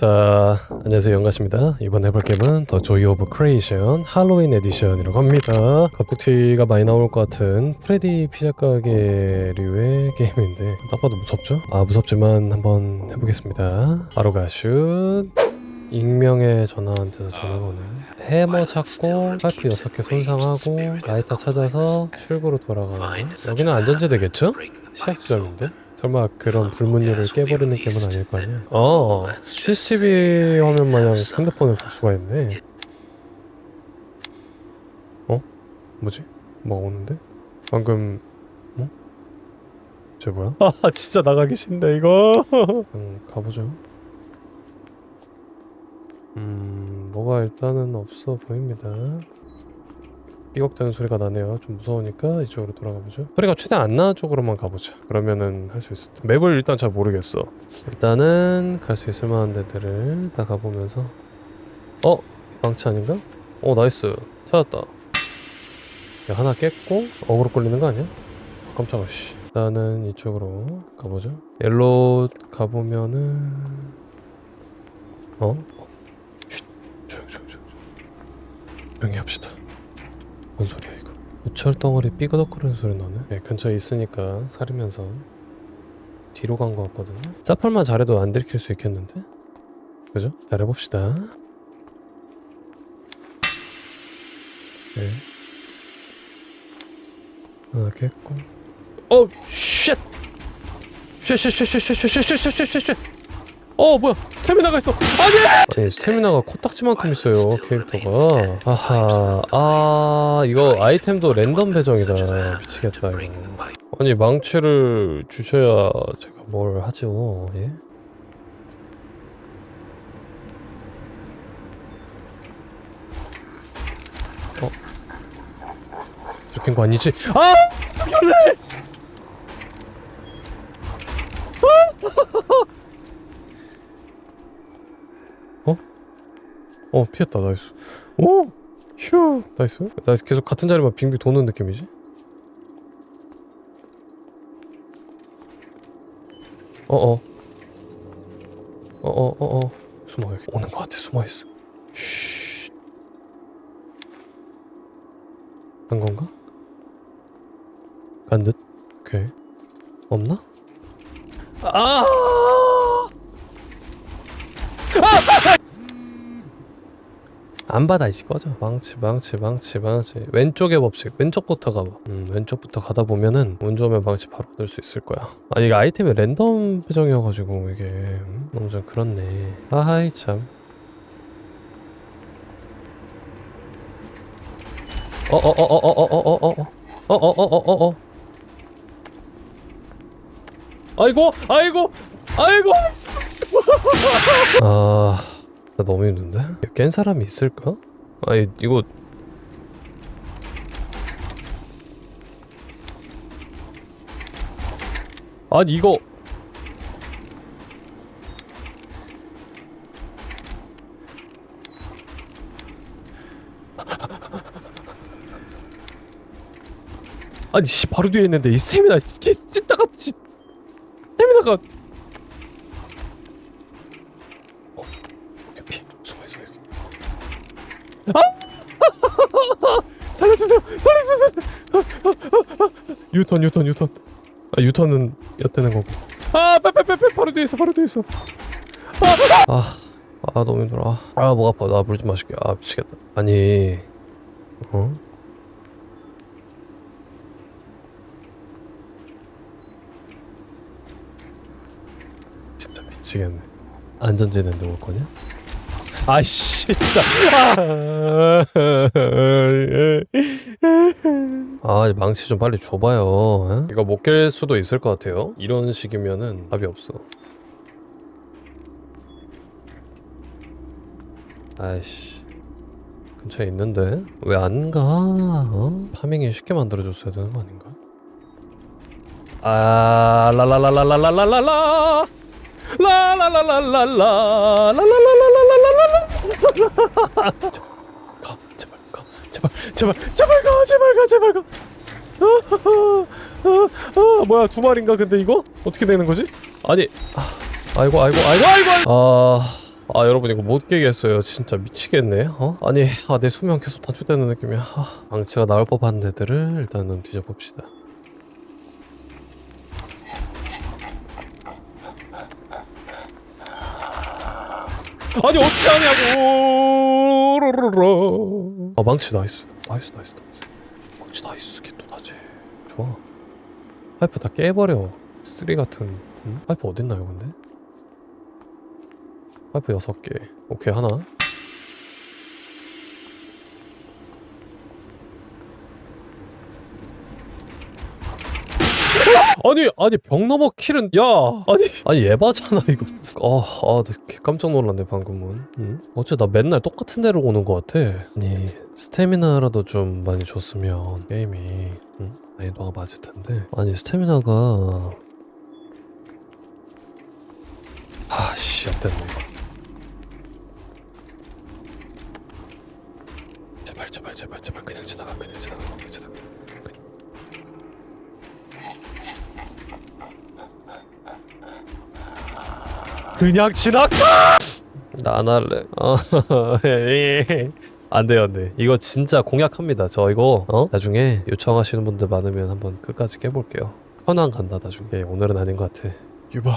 자, 안녕하세요 영가십니다. 이번 해볼 게임은 더 조이 오브 크리에이션 할로윈 에디션이라고 합니다. 갑툭튀가 많이 나올 것 같은 프레디 피자 가게류의 게임인데 딱 봐도 무섭죠? 아 무섭지만 한번 해보겠습니다. 바로 가슛. 익명의 전화한테서 전화가 오네. 해머 찾고 파이프 6개 손상하고 라이터 찾아서 출구로 돌아가는 거. 여기는 안전지 되겠죠? 시작 지점인데? 설마 그런 불문율을 깨버리는 게임은 아닐 거 아니야? 어, CCTV 화면 마냥 핸드폰을 볼 수가 있네. 어? 뭐지? 뭐가 오는데? 방금 어? 쟤 뭐야? 아 진짜 나가기 싫네 이거. 음, 가보죠. 음, 뭐가 일단은 없어 보입니다. 삐걱대는 소리가 나네요. 좀 무서우니까 이쪽으로 돌아가 보죠. 소리가 최대한 안 나는 쪽으로만 가보자. 그러면은 할 수 있을 듯. 맵을 일단 잘 모르겠어. 일단은 갈 수 있을 만한 데들을 다 가보면서 어? 망치 아닌가? 어 나이스 찾았다. 야, 하나 깼고 어그로 끌리는 거 아니야? 깜짝아 씨. 일단은 이쪽으로 가보죠. 옐로 가보면은 어? 어? 쉿 조용 조용 조용 조용히 합시다. 뭔 소리야 이거 우철 덩어리 삐그덕거리는 소리 나네 네, 근처에 있으니까 사리면서 뒤로 간 것 같거든요 사펄만 잘해도 안 들킬 수 있겠는데? 그죠? 잘해봅시다 네 하나 깼고 어! 쉣! 쉣 쉣 쉣 쉣 쉣 쉣 쉣 쉣 쉣 어 뭐야 스태미나가 있어 아니 아니 스태미나가 코딱지만큼 있어요 캐릭터가 아하 아 이거 아이템도 랜덤 배정이다 미치겠다 이거 아니 망치를 주셔야 제가 뭘 하죠 예? 어? 이렇게 거 아니지? 아! 연래! 어 피했다. 나이스. 오 휴! 나이스. 나 계속 같은 자리만 빙빙 도는 느낌이지? 어어. 어어어어. 숨어 여기. 오는 것 같아. 숨어 있어. 쉿. 간 건가? 간 듯? 오케이. 없나? 아! 안 받아 이씨 꺼져 망치 망치 망치 망치 왼쪽의 법칙 왼쪽부터 가봐 음 왼쪽부터 가다 보면은 운 좋으면 망치 바로 얻을 수 있을 거야 아니 이게 아이템이 랜덤 배정이어가지고 이게 음? 너무 좀 그렇네 아하이 참 어어어어어어어어어어어어어어어 아이고 아이고 아이고 아 나 너무 힘든데? 깬 사람이 있을까? 아니 이거 아니 이거 아니 씨 바로 뒤에 있는데 이 스태미나 씨, 찢다가 씨 스태미나가 아! 살려주세요 살려주세요 살려 유턴 유턴 유턴. 아 유턴은 엿대는 거고. 아 빼빼빼빼 바로 뒤에 있어 바로 뒤에 있어. 아 아 아, 너무 힘들어. 아 목 아파. 나 물 좀 마실게. 아 미치겠다. 아니. 어? 진짜 미치겠네. 안전지대인데 올 거냐? 아씨 진짜 아 망치 좀 빨리 줘봐요 어? 이거 못 깰 수도 있을 것 같아요 이런 식이면은 답이 없어 아이씨 근처에 있는데 왜 안 가? 어? 파밍이 쉽게 만들어줬어야 되는 거 아닌가? 아 라라라라라라라라 라라라라라라라라라라라라라라 가 제발 가 제발 제발 제발 가 제발 가 제발 가. 아, 아, 아, 뭐야 두 마리인가 근데 이거? 어떻게 되는 거지? 아니 아, 아이고 아이고 아이고 아이고 아 아 여러분 이거 못 깨겠어요. 진짜 미치겠네 어? 아니 아, 내 수명 계속 단축되는 느낌이야. 아, 망치가 나올 법한 데들을 일단은 뒤져봅시다 아니 어떻게 하냐고. 아 망치 나이스. 나이스 나이스 나이스. 망치 나이스. 개또 나지. 좋아. 파이프 다 깨버려. 쓰리 같은. 응? 파이프 어딨나요 근데? 파이프 여섯 개. 오케이 하나 아니 아니 벽 넘어 킬은 야! 아니 아니 예바잖아 이거. 아아 깜짝 놀랐네 방금은. 응? 어째 나 맨날 똑같은 데로 오는 것 같아? 아니 스태미나라도 좀 많이 줬으면 게임이. 응? 난이도가 맞을 텐데. 아니 스태미나가. 아씨 이거. 제발 제발 제발 제발. 그냥 지나가 그냥 지나가 그냥 지나가 그냥 지나가 나 안 할래. 어, 안 돼요 안 돼. 이거 진짜 공약합니다 저 이거. 어? 나중에 요청하시는 분들 많으면 한번 끝까지 깨볼게요. 현황 간다 나중에. 오늘은 아닌 것 같아. 유바